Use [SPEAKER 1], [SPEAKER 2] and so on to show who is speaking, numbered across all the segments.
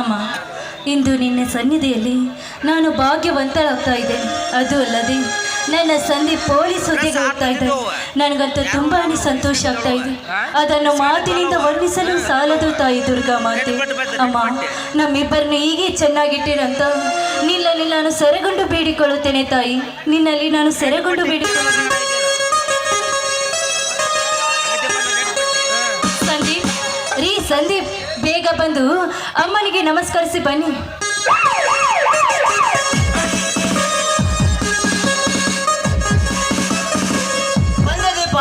[SPEAKER 1] ಅಮ್ಮ, ಇಂದು ನಿನ್ನ ಸನ್ನಿಧಿಯಲ್ಲಿ ನಾನು ಭಾಗ್ಯವಂತಳಾಗ್ತಾ ಇದ್ದೇನೆ. ಅದು ಅಲ್ಲದೆ ನನ್ನ ಸಂಧಿ ಪೊಲೀಸ್ ಹುದ್ದೆಗೆ ಹೋಗ್ತಾ ನನಗಂತೂ ತುಂಬಾ ಸಂತೋಷ ಆಗ್ತಾ ಇದೆ. ಅದನ್ನು ಮಾತಿನಿಂದ ವರ್ಣಿಸಲು ಸಾಲದು ತಾಯಿ ದುರ್ಗಾ ಮಾತೆ. ಅಮ್ಮ, ನಮ್ಮಿಬ್ಬರನ್ನು ಹೀಗೆ ಚೆನ್ನಾಗಿಟ್ಟಿರಂತ ನಿನ್ನಲ್ಲಿ ನಾನು ಸೆರೆಗೊಂಡು ಬೇಡಿಕೊಳ್ಳುತ್ತೇನೆ ತಾಯಿ. ನಿನ್ನಲ್ಲಿ ನಾನು ಸೆರೆಗೊಂಡು ಬೇಡಿಕೊಳ್ಳುತ್ತೇನೆ. ಸಂದೀಪ್, ರೀ ಸಂದೀಪ್. ಬೇಗ ಬಂದು ಅಮ್ಮನಿಗೆ ನಮಸ್ಕರಿಸಿ ಬನ್ನಿ.
[SPEAKER 2] ಬಂದೆ ದೀಪ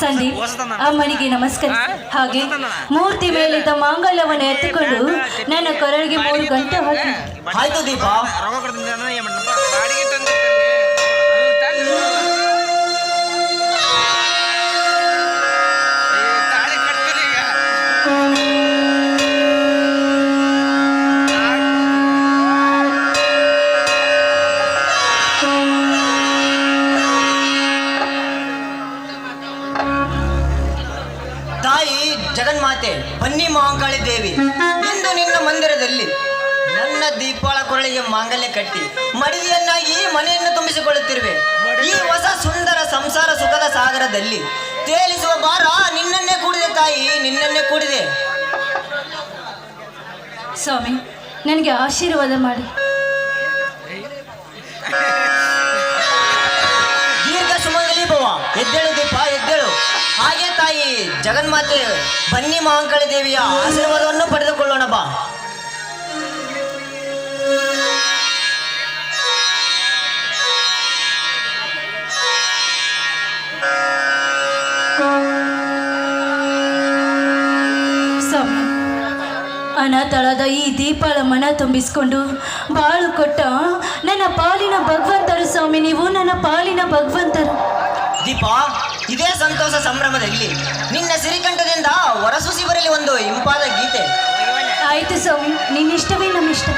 [SPEAKER 1] ಸಂದೀಪ್ ಅಮ್ಮನಿಗೆ ನಮಸ್ಕಾರ ಹಾಗೆ ಮೂರ್ತಿ ಮೇಲಿದ್ದ ಮಾಂಗಲ್ಯವನ್ನು ಎತ್ತುಕೊಂಡು ನನ್ನ ಕೊರಳಿಗೆ ಮೂರು ಗಂಟೆ ಹಾಕಿ
[SPEAKER 2] ತಾಯಿ ಜಗನ್ಮಾತೆ ಬನ್ನಿ ಮಹಾಂಕಾಳಿ ದೇವಿ ಇಂದು ನಿನ್ನ ಮಂದಿರದಲ್ಲಿ ನನ್ನ ದೀಪಾಳ ಕೊರಳಿಗೆ ಮಾಂಗಲ್ಯ ಕಟ್ಟಿ ಮಡಿಯನ್ನಾಗಿ ಮನೆಯನ್ನು ತುಂಬಿಸಿಕೊಳ್ಳುತ್ತಿರುವೆ. ಈ ಹೊಸ ಸುಂದರ ಸಂಸಾರ ಸುಖದ ಸಾಗರದಲ್ಲಿ ತೇಲಿಸುವ ಭಾರ ನಿನ್ನನ್ನೇ ಕೂಡಿದೆ ತಾಯಿ ನಿನ್ನನ್ನೇ ಕೂಡಿದೆ.
[SPEAKER 1] ಸ್ವಾಮಿ ನನಗೆ ಆಶೀರ್ವಾದ ಮಾಡಿ.
[SPEAKER 2] ದೀರ್ಘ ಸುಮಂಗಲಿ ಭವ ಎದ್ದೇಳು ಜಗನ್ಮಾತೆ ಬನ್ನಿ ಮಹಾಂಕಾಳಿ ದೇವಿಯ ಆಶೀರ್ವಾದವನ್ನು ಪಡೆದುಕೊಳ್ಳೋಣ ಬಾ
[SPEAKER 1] ಸ್ವಾಮಿ ಅನಾಥಳಾದ ಈ ದೀಪಾಳ ಮನ ತುಂಬಿಸ್ಕೊಂಡು ಬಾಳು ಕೊಟ್ಟ ನನ್ನ ಪಾಲಿನ ಭಗವಂತರು ಸ್ವಾಮಿ ನೀವು ನನ್ನ ಪಾಲಿನ ಭಗವಂತರು
[SPEAKER 2] ದೀಪ, ಇದೇ ಸಂತೋಷ ಸಂಭ್ರಮದಲ್ಲಿ ನಿನ್ನ ಸಿರಿಕಂಠದಿಂದ ಹೊರಸೂಸಿ ಬರಲಿ ಒಂದು ಇಂಪಾದ ಗೀತೆ.
[SPEAKER 1] ಆಯ್ತು ಸ್ವಾಮಿ ನಿನ್ನಿಷ್ಟವೇ ನಮ್ಮಿಷ್ಟ.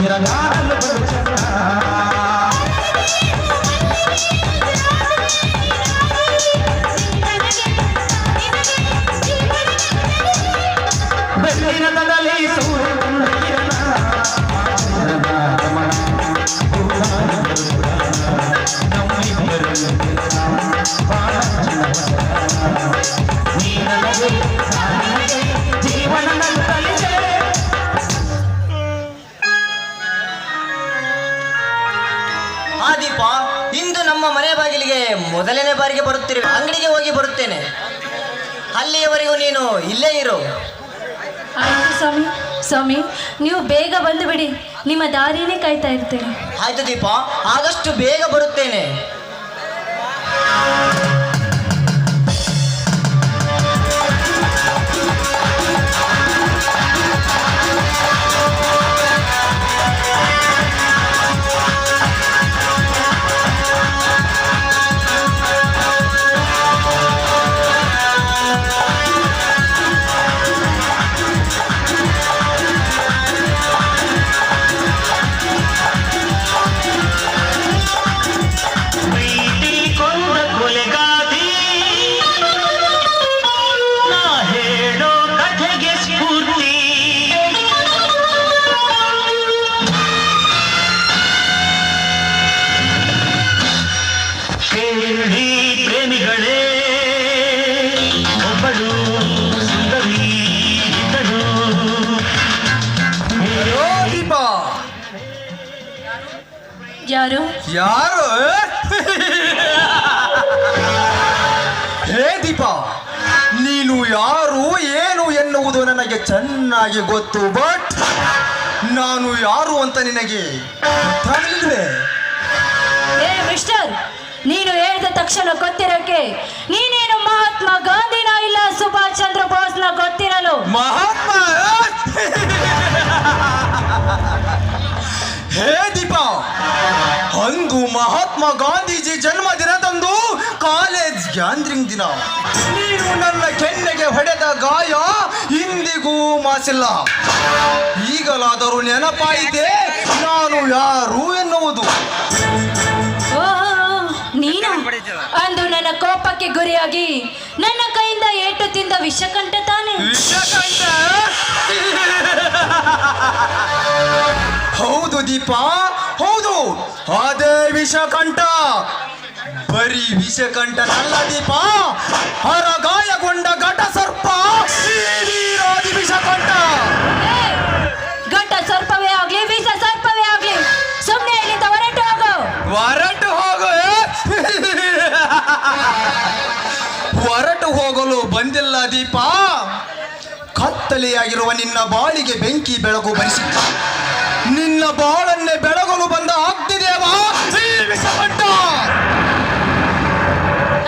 [SPEAKER 2] చిరకాలు వెళ్ళిన తగలి సూర్యుడు ಮೊದಲನೇ ಬಾರಿಗೆ ಬರುತ್ತಿರುವೆ ಅಂಗಡಿಗೆ ಹೋಗಿ ಬರುತ್ತೇನೆ. ಅಲ್ಲಿಯವರೆಗೂ ನೀನು ಇಲ್ಲೇ ಇರು.
[SPEAKER 1] ಆಯ್ತು ಸ್ವಾಮಿ ಸ್ವಾಮಿ ನೀವು ಬೇಗ ಬಂದು ಬಿಡಿ. ನಿಮ್ಮ ದಾರಿನೇ ಕಾಯ್ತಾ ಇರ್ತೇನೆ.
[SPEAKER 2] ಆಯ್ತು ದೀಪ ಆದಷ್ಟು ಬೇಗ ಬರುತ್ತೇನೆ.
[SPEAKER 3] ಕೇಳಿ ಪ್ರೇಮಿಗಳೇ ಒಬ್ಬಳು ಸುಂದರಿ ಇದ್ದಳು.
[SPEAKER 4] ದೀಪ.
[SPEAKER 1] ಯಾರು?
[SPEAKER 4] ಯಾರು? ಹೇ ದೀಪ ನೀನು ಯಾರು ಏನು ಎನ್ನುವುದು ನನಗೆ ಚೆನ್ನಾಗಿ ಗೊತ್ತು ಬಟ್ ನಾನು ಯಾರು ಅಂತ ನಿನಗೆ ಗೊತ್ತಾಗಲಿಲ್ವೇ?
[SPEAKER 1] ಏ ಮಿಸ್ಟರ್ ನೀನು ಹೇಳಿದ ತಕ್ಷಣ ಗೊತ್ತಿರಕ್ಕೆ ನೀನೇನು ಮಹಾತ್ಮ ಗಾಂಧಿನ ಇಲ್ಲ ಸುಭಾಷ್ ಚಂದ್ರ ಬೋಸ್ನ ಗೊತ್ತಿರಲು?
[SPEAKER 4] ಮಹಾತ್ಮ ಹೇ ದೀಪ! ಅಂದು ಮಹಾತ್ಮ ಗಾಂಧೀಜಿ ಜನ್ಮದಿನದಂದು ಕಾಲೇಜ್ ಗ್ಯಾಂದ್ರಿಂಗ್ ದಿನ. ನೀನು ನನ್ನ ಕೆನ್ನೆಗೆ ಹೊಡೆದ ಗಾಯ ಇಂದಿಗೂ ಮಾಸಿಲ್ಲ. ಈಗಲಾದರೂ ನೆನಪಾಯಿತೆ, ನಾನು ಯಾರು ಎನ್ನುವುದು?
[SPEAKER 1] ಅಂದು ನನ್ನ ಕೋಪಕ್ಕೆ ಗುರಿಯಾಗಿ ನನ್ನ ಕೈಯಿಂದ ಏಟು ತಿಂದ ವಿಷಕಂಠ ತಾನೆ.
[SPEAKER 4] ವಿಷಕಂಠ? ಹೌದು ದೀಪ ಹೌದು. ಅದೇ ವಿಷಕಂಠ. ಬರೀ ವಿಷಕಂಠನಲ್ಲ ದೀಪ ಹರ ಗಾಯಗೊಂಡ ಕತ್ತಲೆಯಾಗಿರುವ ನಿನ್ನ ಬಾಳಿಗೆ ಬೆಂಕಿ ಬೆಳಕು ಬರಿಸಿದ್ದ ನಿನ್ನ ಬಾಳನ್ನೇ ಬೆಳಗಲು ಬಂದ ವಿಷಕಂಠ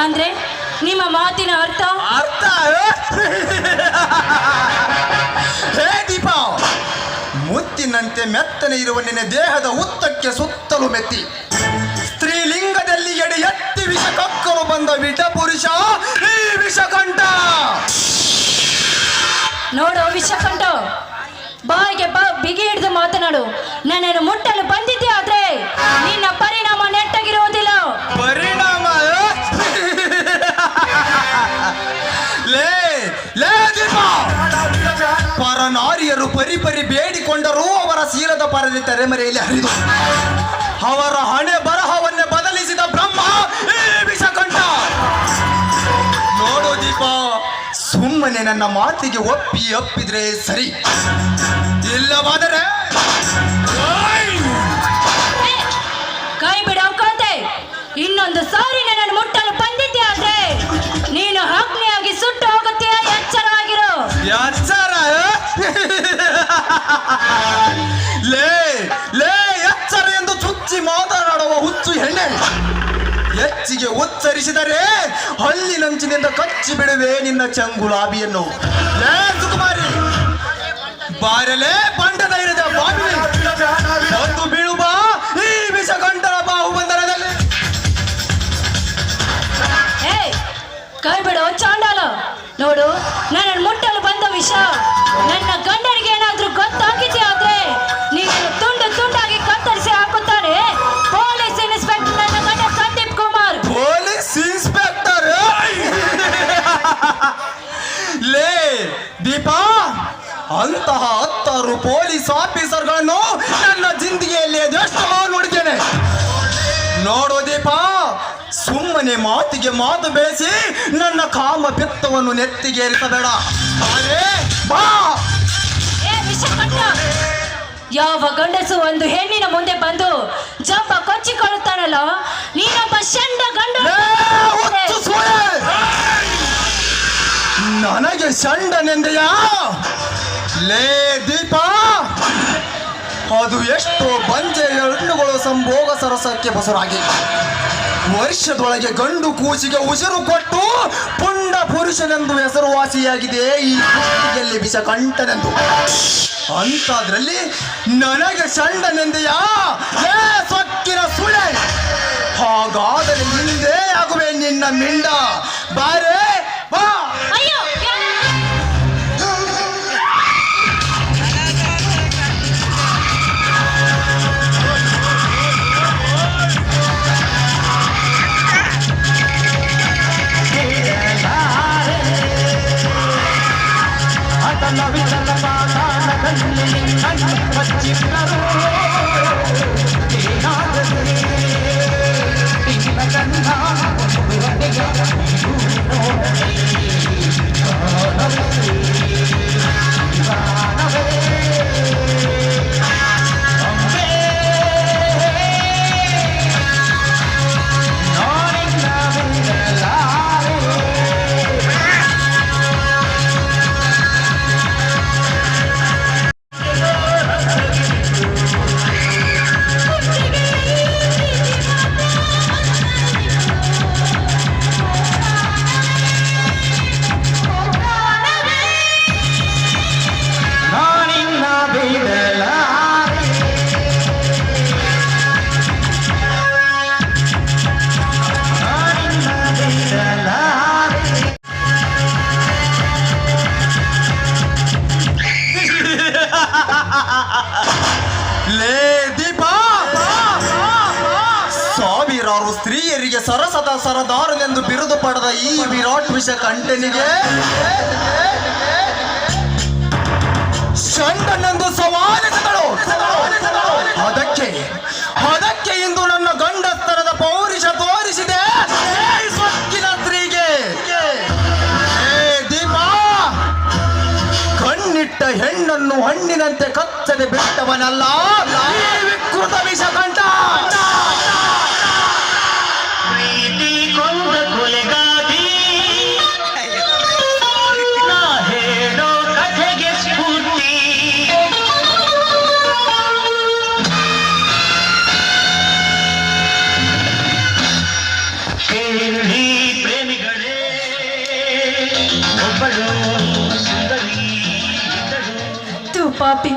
[SPEAKER 1] ಅಂದ್ರೆ ನಿಮ್ಮ ಮಾತಿನ ಅರ್ಥ?
[SPEAKER 4] ಅರ್ಥ ಹೇ? ದೀಪ! ಮುತ್ತಿನಂತೆ ಮೆತ್ತನೆ ಇರುವ ನಿನ್ನ ದೇಹದ ಉತ್ತಕ್ಕೆ ಸುತ್ತಲೂ ಮೆತ್ತಿ. ಸ್ತ್ರೀಲಿಂಗದಲ್ಲಿ ಎಡೆ ಎತ್ತಿ ವಿಷ ಕಕ್ಕಲು ಬಂದ ವಿಟ ಪುರುಷ ಈ ವಿಷಕಂಠ!
[SPEAKER 1] ನೋಡು ವಿಷಕಂಠ ಬಾಯಿಗೆ ಬಾ, ಬಿಗಿ ಹಿಡಿದು ಮಾತನಾಡು. ನನ್ನನ್ನು ಮುಟ್ಟಲು ಬಂದಿದ್ದೆ ಆದ್ರೆ ನಿನ್ನ ಪರಿಣಾಮ ನೆಟ್ಟಗಿರುವುದಿಲ್ಲ.
[SPEAKER 4] ಪರಿಣಾಮ ಲೇ ಪರನಾರಿಯರು ಪರಿ ಪರಿ ಬೇಡಿಕೊಂಡರೂ ಅವರ ಸೀಲದ ಪರದೆ ತೆರೆಮರೆಯಲ್ಲಿ ಹರಿದು, ಅವರ ಹಣೆ ಬರ ಸುಮ್ಮನೆ ನನ್ನ ಮಾತಿಗೆ ಒಪ್ಪಿ ಅಪ್ಪಿದ್ರೆ ಸರಿ. ಇಲ್ಲವಾದರೆ
[SPEAKER 1] ಕೈ ಬಿಡೋ ಕಾಂತೆ. ಇನ್ನೊಂದು ಸಾರಿ ನನ್ನನ್ನು ಮುಟ್ಟಲು ಬಂದಿದ್ದೆ ಆದ್ರೆ ನೀನು ಅಗ್ನಿಯಾಗಿ ಸುಟ್ಟು ಹೋಗುತ್ತೀಯ? ಎಚ್ಚರವಾಗಿರು.
[SPEAKER 4] ಎಚ್ಚರ ಲೇ ಲೇ ಎಚ್ಚರ ಎಂದು ಚುಚ್ಚಿ ಮಾತನಾಡುವ ಹುಚ್ಚು ಹೆಣ್ಣೆ. ಹೆಚ್ಚಿಗೆ ಉಚ್ಚರಿಸಿದರೆ ಹಲ್ಲಿನಂಚಿನಿಂದ ಕಚ್ಚಿ ಬಿಡುವೆ ನಿನ್ನ ಚಂಗುಲಾಬಿಯನ್ನು ಲೇ ಸುಕುಮಾರಿ! ಬಾರಲೇ ಬಂಡ ಧೈರ್ಯದ ಬಾಬಿ ಒಂದು ಬೀಳುವ ಈ ವಿಷಕಂಠನ ಬಾಹುಬಂಧನದಲ್ಲಿ.
[SPEAKER 1] ಕೈ ಬಿಡು ಚಾಂಡಾಲ. ನೋಡು ನನ್ನ ಮುಟ್ಟಲು ಬಂದ ವಿಷ. ನನ್ನ ಗಂಡನಿಗೆ
[SPEAKER 4] ದೀಪಾ ಅಂತಹ ಹತ್ತಾರು ಪೊಲೀಸ್ ಆಫೀಸರ್ಗಳನ್ನು ನನ್ನ ಜಿಂದಗಿಯಲ್ಲಿ ಅದೆಷ್ಟೋ ನೋಡಿದ್ದೇನೆ. ನೋಡು ದೀಪ ಸುಮ್ಮನೆ ಮಾತಿಗೆ ಮಾತು ಬೆಳೆಸಿ ನನ್ನ ಕಾಮ ಪಿತ್ತವನ್ನು ನೆತ್ತಿಗೇರಿಸಬೇಡ ಇರಿಸಬೇಡ ಬಾ!
[SPEAKER 1] ಏ ವಿಷಕಂಠ ಯಾವ ಗಂಡಸು ಒಂದು ಹೆಣ್ಣಿನ ಮುಂದೆ ಬಂದು ಜಂಬ ಕೊಚ್ಚಿಕೊಳ್ಳುತ್ತಾನಲ್ಲ? ನೀನೊಬ್ಬ ಗಂಡ!
[SPEAKER 4] ನನಗೆ ಸಂಡನೆಂದೆಯಾ ಲೇ ದೀಪ! ಅದು ಎಷ್ಟೋ ಬಂಜೆ ಹಣ್ಣುಗಳು ಸಂಭೋಗ ಸರಸಕ್ಕೆ ಬಸರಾಗಿ. ವರ್ಷದೊಳಗೆ ಗಂಡು ಕೂಸಿಗೆ ಉಸಿರು ಕೊಟ್ಟು ಪುಂಡ ಪುರುಷನೆಂದು ಹೆಸರುವಾಸಿಯಾಗಿದೆ ಈ ಕೂಸಿಗೆಯಲ್ಲಿ ವಿಷ ಕಂಠನೆಂದು ಅಂತಾದ್ರಲ್ಲಿ ನನಗೆ ಸಂಡನೆಂದೆಯಾ ಲೇ ಸೊಕ್ಕಿನ ಸುಳೆ! ಹಾಗಾದರೆ ಹಿಂದೆ ಆಗುವೆ ನಿನ್ನ ಮಿಂಡ. ಬಾರೆ!
[SPEAKER 3] విలల విలల బాణాల
[SPEAKER 4] కల్లి అన్ని వచ్చి పిల్లలు Bye. ಸರದಾರನೆಂದು ಬಿರುದು ಪಡೆದ ಈ ವಿರಾಟ್ ವಿಷ ಕಂಠನಿಗೆ ಚಂಡನೆಂದು ಸವಾಲಿಸಿದಳು. ಅದಕ್ಕೆ ಅದಕ್ಕೆ ಇಂದು ನನ್ನ ಗಂಡಸ್ತರದ ಪೌರುಷ ತೋರಿಸಿದೆ. ಸ್ತ್ರೀಗೆ. ದೀಪ, ಕಣ್ಣಿಟ್ಟ ಹೆಣ್ಣನ್ನು ಹಣ್ಣಿನಂತೆ ಕಚ್ಚದೆ ಬಿಟ್ಟವನಲ್ಲ. ವಿಕೃತ ವಿಷಕಂಠ
[SPEAKER 3] ಪ್ರೀತಿ
[SPEAKER 1] ಪಾಪಿ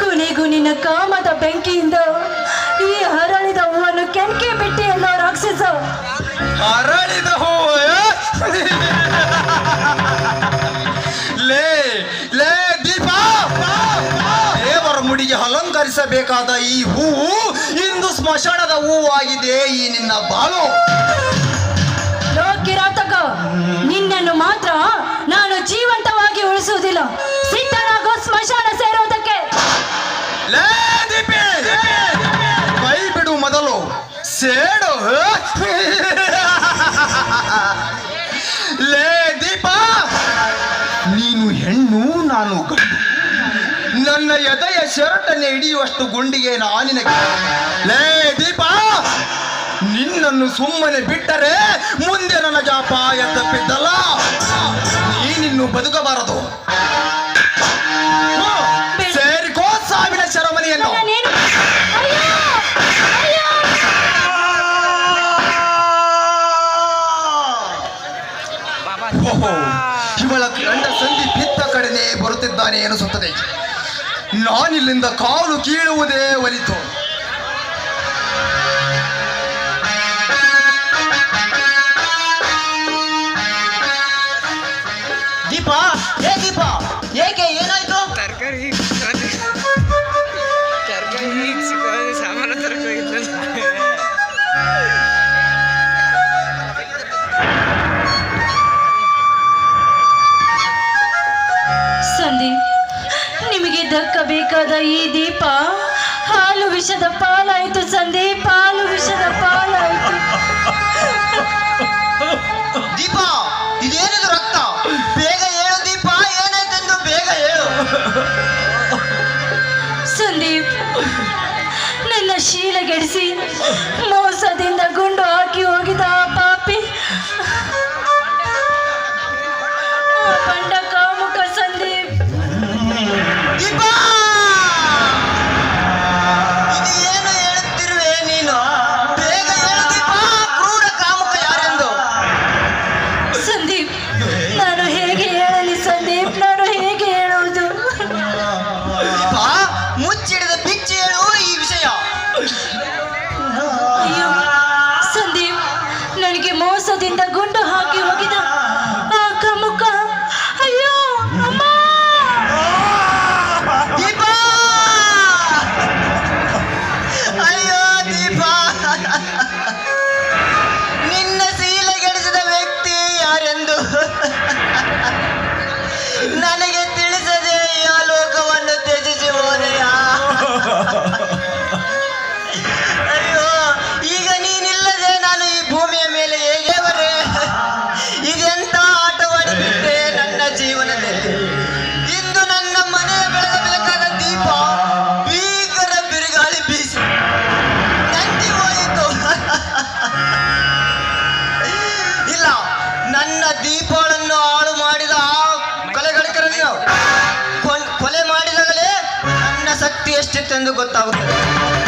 [SPEAKER 1] ಕೊನೆಗೂ ನಿನ್ನ ಕಾಮದ ಬೆಂಕಿಯಿಂದ ಈ ಹರಳಿದ ಹೂವನ್ನು ಕೆಣಕೆ ಬಿಟ್ಟಿ ಅನ್ನೋ ರಾಕ್ಷಸ.
[SPEAKER 4] ಹರಳಿದ ಹೂವು ಲೇ ಲೇ ದೀಪ! ದೇವರ ಮುಡಿಗೆ ಅಲಂಕರಿಸಬೇಕಾದ ಈ ಹೂವು ಇಂದು ಸ್ಮಶಾನದ ಹೂವಾಗಿದೆ ಈ ನಿನ್ನ ಬಾಳು.
[SPEAKER 1] ಲೋ ಕಿರಾತಕ ನಿನ್ನನ್ನು ಮಾತ್ರ ನಾನು ಜೀವಂತವಾಗಿ ಉಳಿಸುವುದಿಲ್ಲ. ಸ್ಮಶಾನ
[SPEAKER 2] ಸೇರೋದಕ್ಕೆ? ಕೈ ಬಿಡು ಮೊದಲು. ಸೇಡು ಲೇ ದೀಪ, ನೀನು ಹೆಣ್ಣು, ನಾನು ನನ್ನ ಎದೆಯ ಶರ್ಟನ್ನು ಹಿಡಿಯುವಷ್ಟು ಗುಂಡಿಗೆ ನಾನಿನಗೆ ಲೇ ದೀಪ, ನಿನ್ನನ್ನು ಸುಮ್ಮನೆ ಬಿಟ್ಟರೆ ಮುಂದೆ ನನ್ನ ಜಾಪ ಅಪಾಯ ತಪ್ಪಿದ್ದಲ್ಲ. ನೀನಿನ್ನು ಬದುಕಬಾರದು. ನಾನಿಲ್ಲಿಂದ ಕಾಲು ಕೀಳುವುದೇ ಒಲಿತು.
[SPEAKER 5] ಎಷ್ಟಿತ್ತೆಂದು ಗೊತ್ತಾಗುತ್ತದೆ.